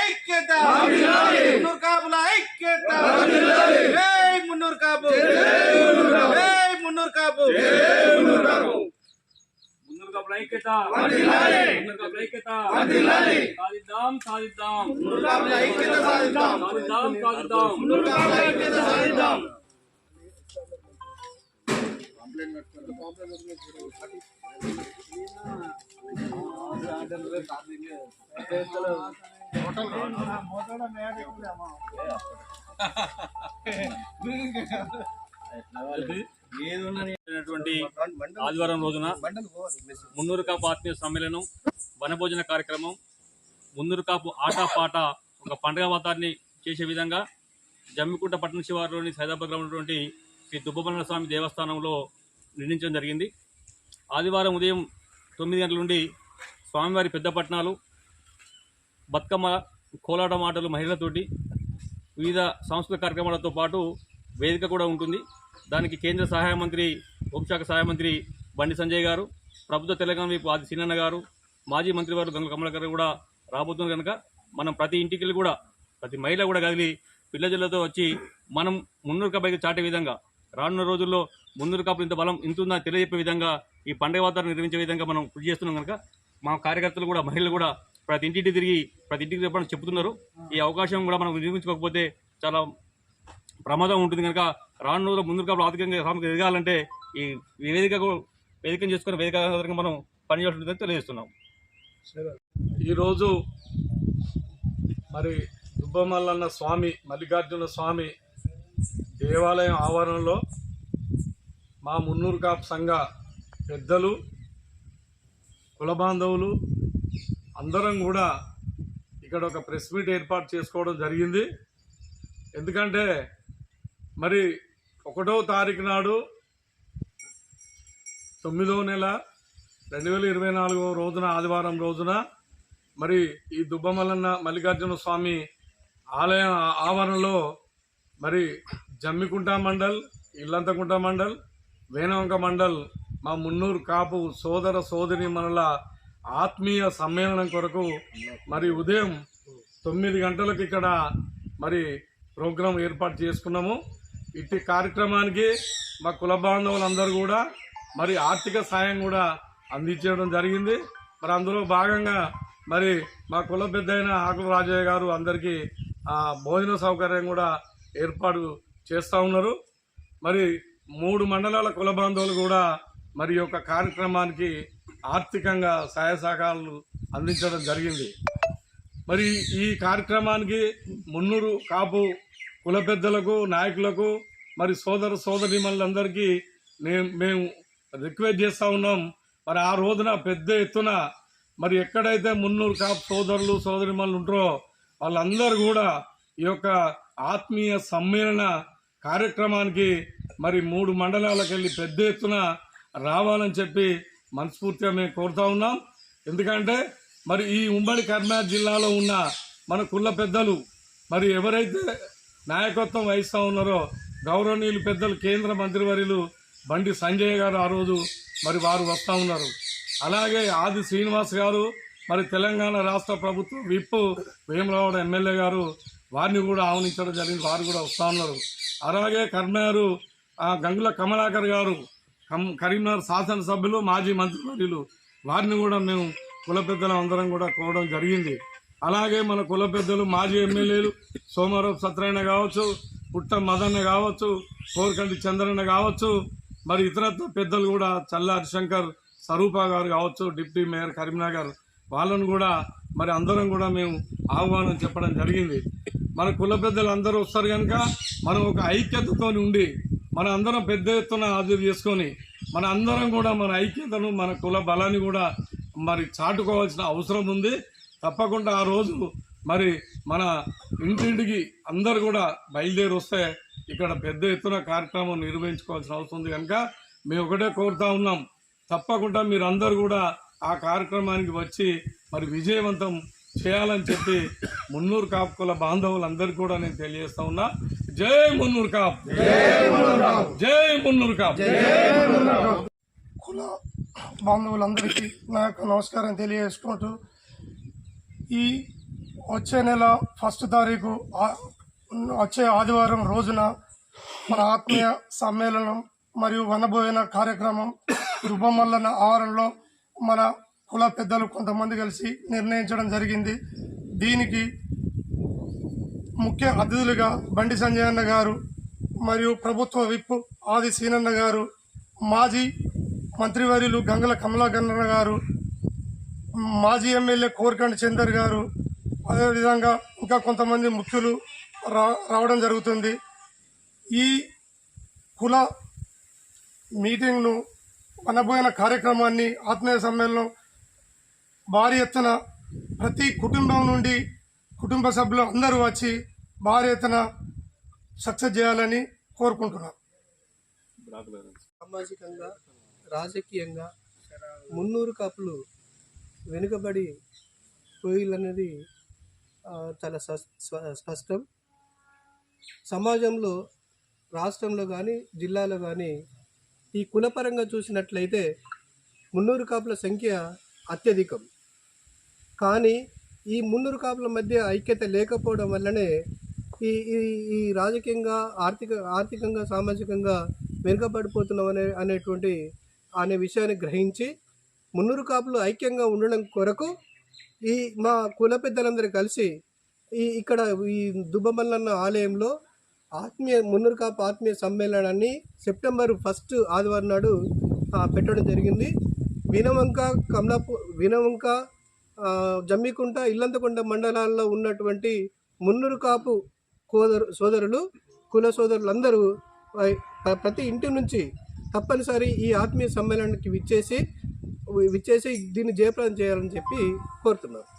ஐக்கியதா முன்னூர் காபுல ஐக்கியதா ஜெய் முன்னூர் காபு ஜெய் முன்னூர் காபு முன்னூர் காபுல ஐக்கியதா முன்னூர் காபுல ஐக்கியதா சாதிதாம் சாதிதாம் முன்னூர் காபுல ஐக்கியதா சாதிதாம் சாதிதாம் சாதிதாம் முன்னூர் காபுல ஐக்கியதா சாதிதாம் కంప్లైంట్ కట్టుకుంటే కంప్లైంట్ కట్టుకుంటే ఆర్డర్ కార్డు ఆదివారం రోజున మున్నూరు కాపు ఆత్మీయ సమ్మేళనం వనభోజన కార్యక్రమం మున్నూరు కాపు ఆట పాట ఒక పండగ వాతాన్ని చేసే విధంగా జమ్మికుంట పట్టణ శివారులోని సైదాబాద్ ఉన్నటువంటి శ్రీ దుబ్బమల్ల స్వామి దేవస్థానంలో నిర్ణయించడం జరిగింది. ఆదివారం ఉదయం తొమ్మిది గంటల నుండి స్వామివారి పెద్ద పట్టణాలు బతుకమ్మ కోలాటం ఆటలు మహిళలతోటి వివిధ సాంస్కృతిక కార్యక్రమాలతో పాటు వేదిక కూడా ఉంటుంది. దానికి కేంద్ర సహాయ మంత్రి హోంశాఖ సహాయ మంత్రి బండి సంజయ్ గారు ప్రభుత్వ తెలంగాణ వైపు ఆది సిన్నన్న గారు మాజీ మంత్రివారు గంగుల కమలాకర్ గారు కూడా రాబోతున్నారు కనుక మనం ప్రతి ఇంటికి వెళ్ళి కూడా ప్రతి మహిళ కూడా కదిలి పిల్లజల్లతో వచ్చి మనం మున్నూరు కబైకి చాటే విధంగా రానున్న రోజుల్లో మున్నూరు కాపులు ఇంత బలం ఇంత ఉందని తెలియజెప్పే విధంగా ఈ పండుగ వాతావరణం నిర్మించే విధంగా మనం కృషి చేస్తున్నాం కనుక మా కార్యకర్తలు కూడా మహిళలు కూడా ప్రతి ఇంటికి తిరిగి ప్రతి ఇంటికి చెప్పడం చెప్తున్నారు. ఈ అవకాశం కూడా మనం నిర్మించుకోకపోతే చాలా ప్రమాదం ఉంటుంది కనుక రాను రోజుల ముందు కాబట్టి ఆర్థికంగా సామర్థ్యం ఎదగాలంటే ఈ వేదిక వేదికను చేసుకుని వేదిక మనం పనిచేయాల్సి ఉంటుందని తెలియజేస్తున్నాం. ఈరోజు మరి దుబ్బమల్లన్న స్వామి మల్లికార్జున స్వామి దేవాలయం ఆవరణలో మా మున్నూరు కాపు సంఘ పెద్దలు కుల బాంధవులు అందరం కూడా ఇక్కడ ఒక ప్రెస్ మీట్ ఏర్పాటు చేసుకోవడం జరిగింది. ఎందుకంటే మరి ఒకటో తారీఖు నాడు తొమ్మిదో నెల రెండు వేల ఇరవై నాలుగో రోజున ఆదివారం రోజున మరి ఈ దుబ్బమల్లన్న మల్లికార్జున స్వామి ఆలయం ఆవరణలో మరి జమ్మికుంట మండల్ ఇల్లంతకుంట మండల్ వేనవంక మండల్ మా మున్నూరు కాపు సోదర సోదరి మనల ఆత్మీయ సమ్మేళనం కొరకు మరి ఉదయం తొమ్మిది గంటలకు ఇక్కడ మరి ప్రోగ్రాం ఏర్పాటు చేసుకున్నాము. ఇట్టి కార్యక్రమానికి మా కుల బాంధవులందరూ కూడా మరి ఆర్థిక సాయం కూడా అందించడం జరిగింది. మరి అందులో భాగంగా మరి మా కుల పెద్ద అయిన ఆకుల రాజయ్య గారు అందరికీ ఆ, భోజన సౌకర్యం కూడా ఏర్పాటు చేస్తూ ఉన్నారు. మరి మూడు మండలాల కుల బాంధవులు కూడా మరి యొక్క కార్యక్రమానికి ఆర్థికంగా సహాయ సహకారాలు అందించడం జరిగింది. మరి ఈ కార్యక్రమానికి మున్నూరు కాపు కుల పెద్దలకు నాయకులకు మరి సోదర సోదరిమణులందరికీ మేము మేము రిక్వెస్ట్ చేస్తూ ఉన్నాం. మరి ఆ రోజున పెద్ద ఎత్తున మరి ఎక్కడైతే మున్నూరు కాపు సోదరులు సోదరిమణులు ఉంటారో వాళ్ళందరూ కూడా ఈ యొక్క ఆత్మీయ సమ్మేళన కార్యక్రమానికి మరి మూడు మండలాలకు వెళ్ళి పెద్ద ఎత్తున రావాలని చెప్పి మనస్ఫూర్తిగా మేము కోరుతా ఉన్నాం. ఎందుకంటే మరి ఈ ఉమ్మడి కర్నాటక జిల్లాలో ఉన్న మన కుల పెద్దలు మరి ఎవరైతే నాయకత్వం వహిస్తూ ఉన్నారో గౌరవనీయులు పెద్దలు కేంద్ర మంత్రివర్యులు బండి సంజయ్ గారు ఆ రోజు మరి వారు వస్తూ ఉన్నారు. అలాగే ఆది శ్రీనివాస్ గారు మరి తెలంగాణ రాష్ట్ర ప్రభుత్వ విప్ వేమరావుడు ఎమ్మెల్యే గారు వారిని కూడా ఆహ్వానించడం జరిగింది వారు కూడా వస్తూ ఉన్నారు. అలాగే కర్మారు ఆ గంగుల కమలాకర్ గారు కరీంనగర్ శాసనసభ్యులు మాజీ మంత్రివర్యులు వారిని కూడా మేము కుల పెద్దలు అందరం కూడా కోవడం జరిగింది. అలాగే మన కుల పెద్దలు మాజీ ఎమ్మెల్యేలు సోమవారం సత్యనారాయణ కావచ్చు పుట్ట మదన్న కావచ్చు కోరకంటి చంద్రన్న కావచ్చు మరి ఇతరత్వ పెద్దలు కూడా చల్ల హరిశంకర్ స్వరూప గారు కావచ్చు డిప్యూటీ మేయర్ కరీంనగర్ వాళ్ళను కూడా మరి అందరం కూడా మేము ఆహ్వానం చెప్పడం జరిగింది. మన కుల పెద్దలు అందరూ వస్తారు కనుక మనం ఒక ఐక్యతతో ఉండి మన అందరం పెద్ద ఎత్తున హాజరు చేసుకొని మన అందరం కూడా మన ఐక్యతను మన కుల బలాన్ని కూడా మరి చాటుకోవాల్సిన అవసరం ఉంది. తప్పకుండా ఆ రోజు మరి మన ఇంటింటికి అందరు కూడా బయలుదేరి వస్తే ఇక్కడ పెద్ద ఎత్తున కార్యక్రమం నిర్వహించుకోవాల్సిన అవసరం ఉంది కనుక మేము ఒకటే కోరుతా ఉన్నాం. తప్పకుండా మీరు కూడా ఆ కార్యక్రమానికి వచ్చి మరి విజయవంతం చేయాలని చెప్పి మున్నూరు కాపుకుల బాంధవులందరికీ కూడా నేను తెలియజేస్తా ఉన్నా. జై మున్నూరు కాప్. జై మున్నూరు కాప్. కుల బాంధవులందరికీ నా యొక్క నమస్కారం తెలియజేసుకుంటూ ఈ వచ్చే నెల ఫస్ట్ తారీఖు వచ్చే ఆదివారం రోజున మన ఆత్మీయ సమ్మేళనం మరియు వనభోజన కార్యక్రమం రుబమల్లన్న ఆవరణలో మన కుల పెద్దలు కొంతమంది కలిసి నిర్ణయించడం జరిగింది. దీనికి ముఖ్య అతిథులుగా బండి సంజయ్ అన్న గారు మరియు ప్రభుత్వ విప్ ఆది సీనన్న గారు మాజీ మంత్రివర్యులు గంగల కమలాకరణ గారు మాజీ ఎమ్మెల్యే కోరికండి చందర్ గారు అదేవిధంగా ఇంకా కొంతమంది ముఖ్యులు రా రావడం జరుగుతుంది. ఈ కుల మీటింగ్ను అనబోయిన కార్యక్రమాన్ని ఆత్మీయ సమ్మేళనం భారీ ఎత్తున ప్రతి కుటుంబం నుండి కుటుంబ సభ్యులు అందరూ వచ్చి భారీ ఎత్తున సక్సెస్ చేయాలని కోరుకుంటున్నాం. సామాజికంగా రాజకీయంగా మున్నూరు కాపులు వెనుకబడి పోయిలనేది చాలా స్పష్టం. సమాజంలో రాష్ట్రంలో కానీ జిల్లాలో కానీ ఈ కులపరంగా చూసినట్లయితే మున్నూరు కాపుల సంఖ్య అత్యధికం. కానీ ఈ మున్నూరు కాపుల మధ్య ఐక్యత లేకపోవడం వల్లనే ఈ ఈ ఈ రాజకీయంగా ఆర్థిక ఆర్థికంగా సామాజికంగా వెనుకబడిపోతున్నాం అనే అనేటువంటి అనే విషయాన్ని గ్రహించి మున్నూరు కాపులు ఐక్యంగా ఉండడం కొరకు ఈ మా కుల పెద్దలందరూ కలిసి ఈ ఇక్కడ ఈ దుబ్బమల్లన్న ఆలయంలో ఆత్మీయ మున్నూరు కాపు ఆత్మీయ సమ్మేళనాన్ని సెప్టెంబర్ ఫస్ట్ ఆదివారం నాడు పెట్టడం జరిగింది. వినవంక కమలాపూర్ వినవంక జమ్మికుంట ఇల్లంతకుంట మండలాల్లో ఉన్నటువంటి మున్నూరు కాపు కోదరు సోదరులు కుల సోదరులందరూ ప్రతి ఇంటి నుంచి తప్పనిసరి ఈ ఆత్మీయ సమ్మేళనానికి విచ్చేసి విచ్చేసి దీన్ని జయప్రదం చేయాలని చెప్పి కోరుతున్నాను